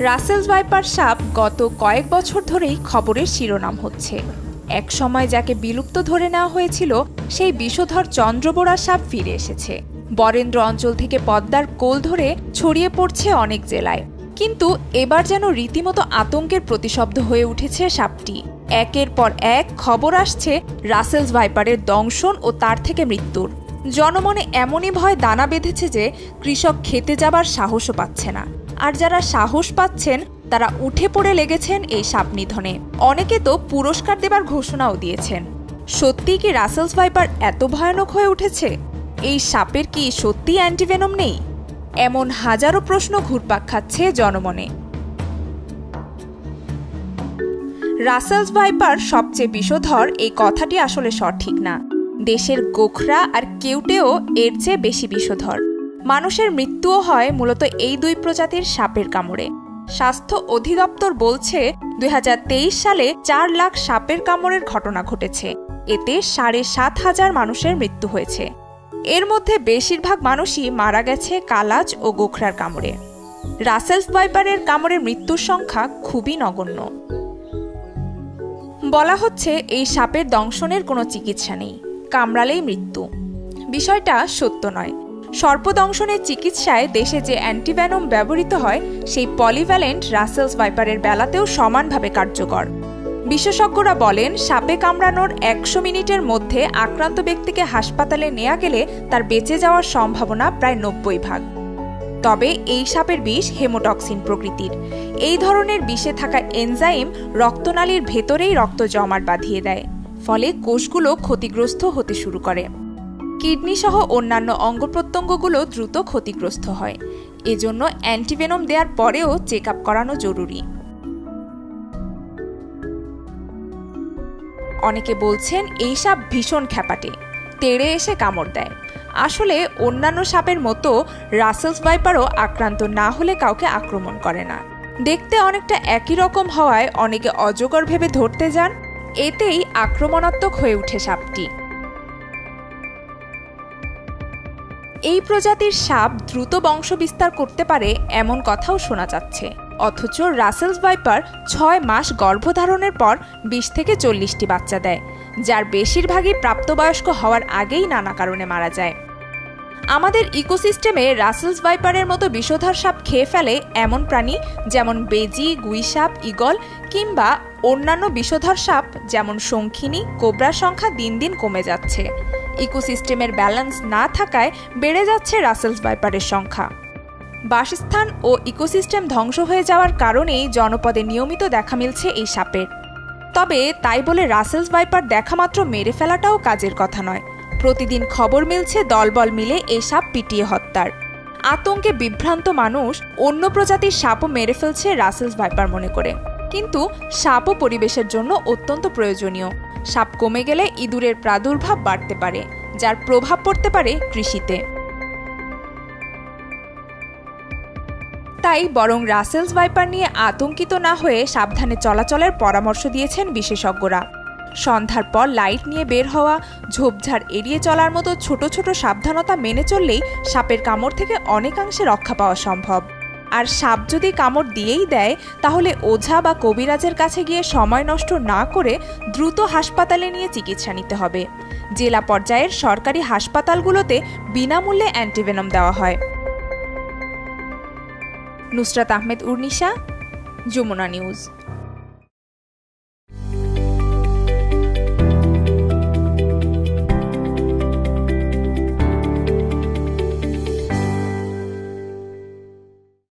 Russell's viper সাপ গত কয়েক বছর ধরেই খবরের শিরোনাম হচ্ছে। এক সময় যাকে বিলুপ্ত ধরে নেওয়া হয়েছিল, সেই বিষধর চন্দ্রবোড়া সাপ ফিরে এসেছে। বরেন্দ্র অঞ্চল থেকে পদ্মার কোল ধরে ছড়িয়ে পড়ছে অনেক জেলায়। কিন্তু এবার যেন রীতিমতো আতঙ্কের প্রতিশব্দ হয়ে উঠেছে সাপটি। একের পর এক খবর আসছে রাসেলস ভাইপারের দংশন ও তার থেকে মৃত্যুর। জনমনে এমনই ভয় দানা বেঁধেছে যে কৃষক খেতে যাবার সাহসও পাচ্ছে না। আর যারা সাহস পাচ্ছেন, তারা উঠে পড়ে লেগেছেন এই সাপ নিধনে। অনেকে তো পুরস্কার দেবার ঘোষণাও দিয়েছেন। সত্যিই কি রাসেলস ভাইপার এত ভয়ানক হয়ে উঠেছে? এই সাপের কি সত্যি অ্যান্টিভেনম নেই? এমন হাজারো প্রশ্ন ঘুরপাক খাচ্ছে জনমনে। রাসেলস ভাইপার সবচেয়ে বিষধর এই কথাটি আসলে সঠিক না। দেশের গোখরা আর কেউটেও এর চেয়ে বেশি বিষধর। মানুষের মৃত্যুও হয় মূলত এই দুই প্রজাতির সাপের কামড়ে। স্বাস্থ্য অধিদপ্তর বলছে, দুই হাজার তেইশ সালে চার লাখ সাপের কামড়ের ঘটনা ঘটেছে। এতে সাড়ে সাত হাজার মানুষের মৃত্যু হয়েছে। এর মধ্যে বেশিরভাগ মানুষই মারা গেছে কালাজ ও গোখরার কামড়ে। রাসেলস ভাইপারের কামড়ের মৃত্যুর সংখ্যা খুবই নগণ্য। বলা হচ্ছে, এই সাপের দংশনের কোনো চিকিৎসা নেই। কামড়ালেই মৃত্যু। বিষয়টা সত্য নয়। সর্পদংশনের চিকিৎসায় দেশে যে অ্যান্টিভ্যানম ব্যবহৃত হয়, সেই পলিভ্যালেন্ট রাসেলস ভাইপারের বেলাতেও সমানভাবে কার্যকর। বিশেষজ্ঞরা বলেন, সাপে কামড়ানোর একশো মিনিটের মধ্যে আক্রান্ত ব্যক্তিকে হাসপাতালে নেওয়া গেলে তার বেঁচে যাওয়ার সম্ভাবনা প্রায় নব্বই ভাগ। তবে এই সাপের বিষ হেমোটক্সিন প্রকৃতির। এই ধরনের বিষে থাকা এনজাইম রক্তনালীর ভেতরেই রক্ত জমাট বাঁধিয়ে দেয়। ফলে কোষগুলো ক্ষতিগ্রস্ত হতে শুরু করে। কিডনি সহ অন্যান্য অঙ্গ প্রত্যঙ্গগুলো দ্রুত ক্ষতিগ্রস্ত হয়। এজন্য অ্যান্টিভেনম দেওয়ার পরেও চেক আপ করানো জরুরি। অনেকে বলছেন, এই সাপ ভীষণ খ্যাপাটে, তেড়ে এসে কামড় দেয়। আসলে অন্যান্য সাপের মতো রাসেলস ভাইপারও আক্রান্ত না হলে কাউকে আক্রমণ করে না। দেখতে অনেকটা একই রকম হওয়ায় অনেকে অজগর ভেবে ধরতে যান এতেই আক্রমণাত্মক হয়ে ওঠে সাপটি। এই প্রজাতির সাপ দ্রুত বংশবিস্তার করতে পারে এমন কথাও শোনা যাচ্ছে। অথচ রাসেলস ভাইপার ছয় মাস গর্ভধারণের পর বিশ থেকে চল্লিশটি বাচ্চা দেয়, যার বেশিরভাগই প্রাপ্তবয়স্ক হওয়ার আগেই নানা কারণে মারা যায়। আমাদের ইকোসিস্টেমে রাসেলস ভাইপারের মতো বিষধার সাপ খেয়ে ফেলে এমন প্রাণী যেমন বেজি, গুইসাপ ইগল কিংবা অন্যান্য বিষধর সাপ যেমন শঙ্খিনী, কোবরার সংখ্যা দিন দিন কমে যাচ্ছে। ইকোসিস্টেমের ব্যালেন্স না থাকায় বেড়ে যাচ্ছে রাসেলস ভাইপারের সংখ্যা। বাসস্থান ও ইকোসিস্টেম ধ্বংস হয়ে যাওয়ার কারণেই জনপদে নিয়মিত দেখা মিলছে এই সাপের। তবে তাই বলে রাসেলস ভাইপার দেখামাত্র মেরে ফেলাটাও কাজের কথা নয়। প্রতিদিন খবর মিলছে, দলবল মিলে এই সাপ পিটিয়ে হত্যার। আতঙ্কে বিভ্রান্ত মানুষ অন্য প্রজাতির সাপও মেরে ফেলছে রাসেলস ভাইপার মনে করে। কিন্তু সাপও পরিবেশের জন্য অত্যন্ত প্রয়োজনীয়। সাপ কমে গেলে ইঁদুরের প্রাদুর্ভাব বাড়তে পারে, যার প্রভাব পড়তে পারে কৃষিতে। তাই বরং রাসেলস ভাইপার নিয়ে আতঙ্কিত না হয়ে সাবধানে চলাচলের পরামর্শ দিয়েছেন বিশেষজ্ঞরা। সন্ধ্যার পর লাইট নিয়ে বের হওয়া, ঝোপঝাড় এড়িয়ে চলার মতো ছোট ছোট সাবধানতা মেনে চললেই সাপের কামড় থেকে অনেকাংশে রক্ষা পাওয়া সম্ভব। আর সাপ যদি কামড় দিয়েই দেয়, তাহলে ওঝা বা কবিরাজের কাছে গিয়ে সময় নষ্ট না করে দ্রুত হাসপাতালে নিয়ে চিকিৎসা নিতে হবে। জেলা পর্যায়ের সরকারি হাসপাতালগুলোতে বিনামূল্যে অ্যান্টিভেনম দেওয়া হয়। নুসরাত আহমেদ উর্নিশা, যমুনা নিউজ।